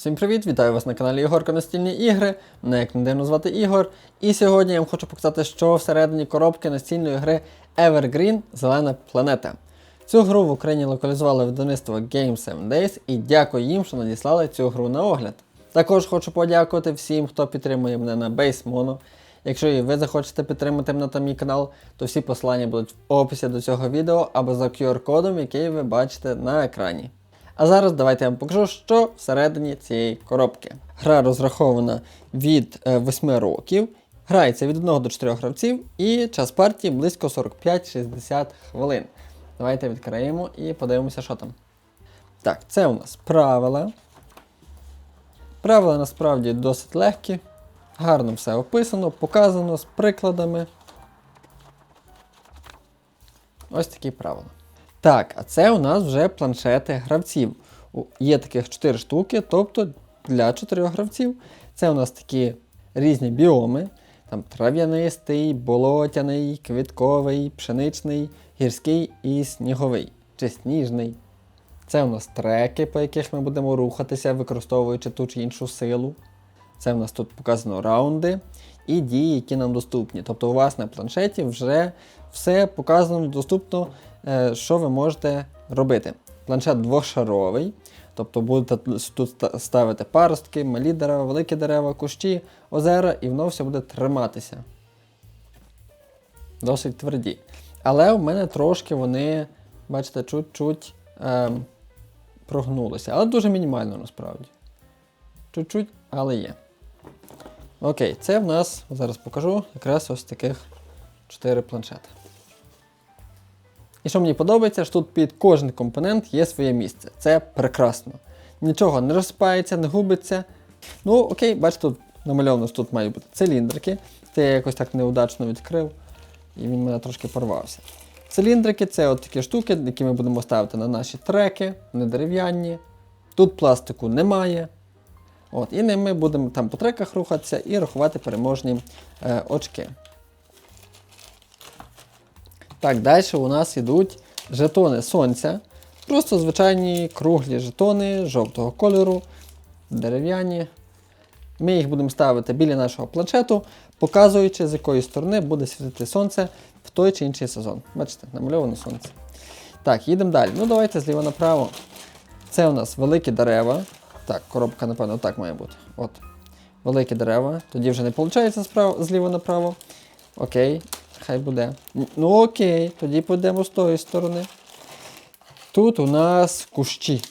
Всім привіт! Вітаю вас на каналі Ігорка Настільні ігри. Мене як не дивно звати Ігор. І сьогодні я вам хочу показати, що всередині коробки настільної гри Evergreen Зелена планета. Цю гру в Україні локалізували видавництво Game 7 Days і дякую їм, що надіслали цю гру на огляд. Також хочу подякувати всім, хто підтримує мене на BaseMono. Якщо і ви захочете підтримати мене та мій канал, то всі посилання будуть в описі до цього відео або за QR-кодом, який ви бачите на екрані. А зараз давайте я вам покажу, що всередині цієї коробки. Гра розрахована від е, 8 років, грається від 1 до 4 гравців і час партії близько 45-60 хвилин. Давайте відкриємо і подивимося, що там. Так, це у нас правила. Правила насправді досить легкі. Гарно все описано, показано з прикладами. Ось такі правила. Так, а це у нас вже планшети гравців. Є таких 4 штуки, тобто для 4 гравців. Це у нас такі різні біоми. Там трав'янистий, болотяний, квітковий, пшеничний, гірський і сніговий чи сніжний. Це у нас треки, по яких ми будемо рухатися, використовуючи ту чи іншу силу. Це в нас тут показано раунди і дії, які нам доступні. Тобто у вас на планшеті вже все показано, доступно, е, що ви можете робити. Планшет двошаровий, тобто будете тут ставити паростки, малі дерева, великі дерева, кущі, озера, і воно все буде триматися. Досить тверді. Але в мене трошки вони, бачите, чуть-чуть ем, прогнулися. Але дуже мінімально насправді. Чуть-чуть, але є. Окей, це в нас, зараз покажу, якраз ось таких 4 планшети. І що мені подобається, що тут під кожен компонент є своє місце. Це прекрасно. Нічого не розсипається, не губиться. Ну, окей, бачите, тут намальовано, що тут мають бути циліндрики. Це я якось так неудачно відкрив, і він мене трошки порвався. Циліндрики це от такі штуки, які ми будемо ставити на наші треки, не дерев'яні. Тут пластику немає. От, і ними будемо там по треках рухатися і рахувати переможні е, очки. Так, далі у нас йдуть жетони сонця. Просто звичайні круглі жетони жовтого кольору, дерев'яні. Ми їх будемо ставити біля нашого планшету, показуючи, з якої сторони буде світити сонце в той чи інший сезон. Бачите, намальоване сонце. Так, їдемо далі. Ну, давайте зліва направо. Це у нас великі дерева. Так, коробка, напевно, так має бути. От. Великі дерева. Тоді вже не виходить справа, зліва направо. Окей, хай буде. Ну окей, тоді підемо з тої сторони. Тут у нас кущі.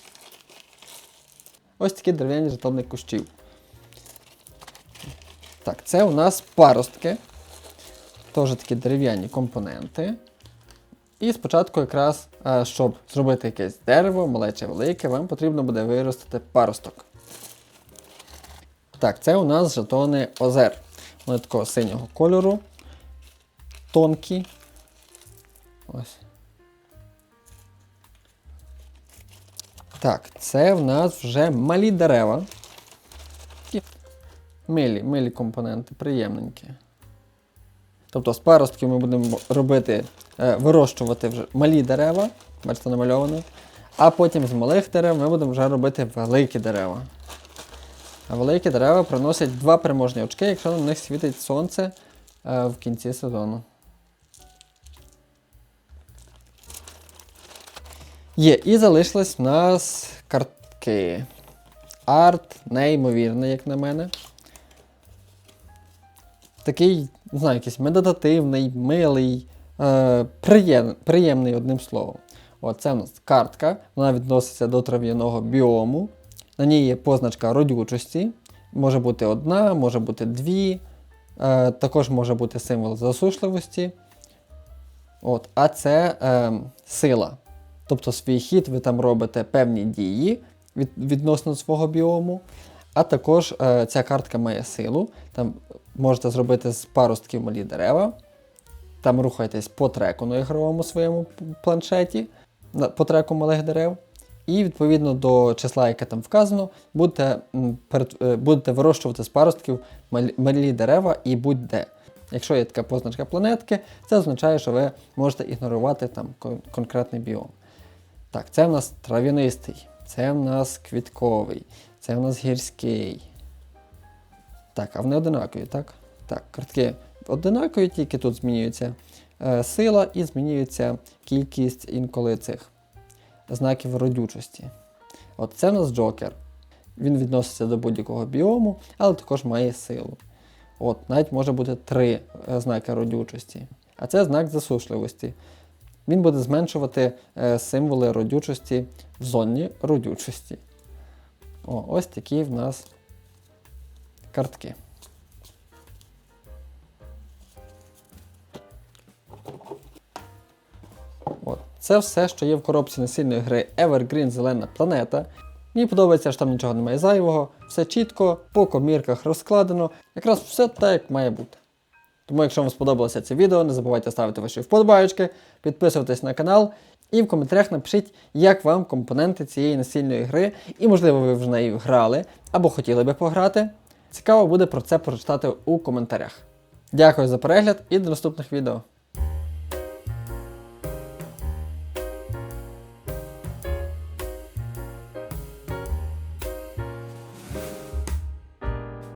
Ось такі дерев'яні жетони кущів. Так, це у нас паростки. Теж такі дерев'яні компоненти. І спочатку, якраз, е, щоб зробити якесь дерево, мале чи велике, вам потрібно буде виростити паросток. Так, це у нас жетони озер. Вони такого синього кольору. Тонкі. Ось. Так, це в нас вже малі дерева. Милі, милі компоненти, приємненькі. Тобто з паростків ми будемо робити, вирощувати вже малі дерева, бачите, намальовано. А потім з малих дерев ми будемо вже робити великі дерева. А великі дерева приносять два переможні очки, якщо на них світить сонце е, в кінці сезону. Є, і залишились в нас картки. Арт неймовірний, як на мене. Такий, не знаю, якийсь медитативний, милий, е, приєм, приємний одним словом. От це картка, вона відноситься до трав'яного біому. На ній є позначка родючості. Може бути одна, може бути дві. Е, також може бути символ засушливості. От, а це е, сила. Тобто свій хід ви там робите певні дії від, відносно свого біому. А також е, ця картка має силу. Там можете зробити з паростків малі дерева. Там рухаєтесь по треку на ігровому своєму планшеті, по треку малих дерев. І відповідно до числа, яке там вказано, будете, е, будете вирощувати з паростків малі, дерева і будь-де. Якщо є така позначка планетки, це означає, що ви можете ігнорувати там конкретний біом. Так, це в нас трав'янистий, це в нас квітковий, Це у нас гірський. Так, а вони одинакові, так? Так, картки одинакові, тільки тут змінюється е, сила і змінюється кількість інколи цих знаків родючості. От це у нас Джокер. Він відноситься до будь-якого біому, але також має силу. От, навіть може бути три е, знаки родючості. А це знак засушливості. Він буде зменшувати е, символи родючості в зоні родючості. О, ось такі в нас картки. Це все, що є в коробці насильної гри Evergreen Зелена планета. Мені подобається, що там нічого немає зайвого, все чітко, по комірках розкладено, якраз все так, як має бути. Тому, якщо вам сподобалося це відео, не забувайте ставити ваші вподобайки, підписуватись на канал і в коментарях напишіть, як вам компоненти цієї настільної гри, і, можливо, ви вже в неї грали або хотіли би пограти. Цікаво буде про це прочитати у коментарях. Дякую за перегляд і до наступних відео.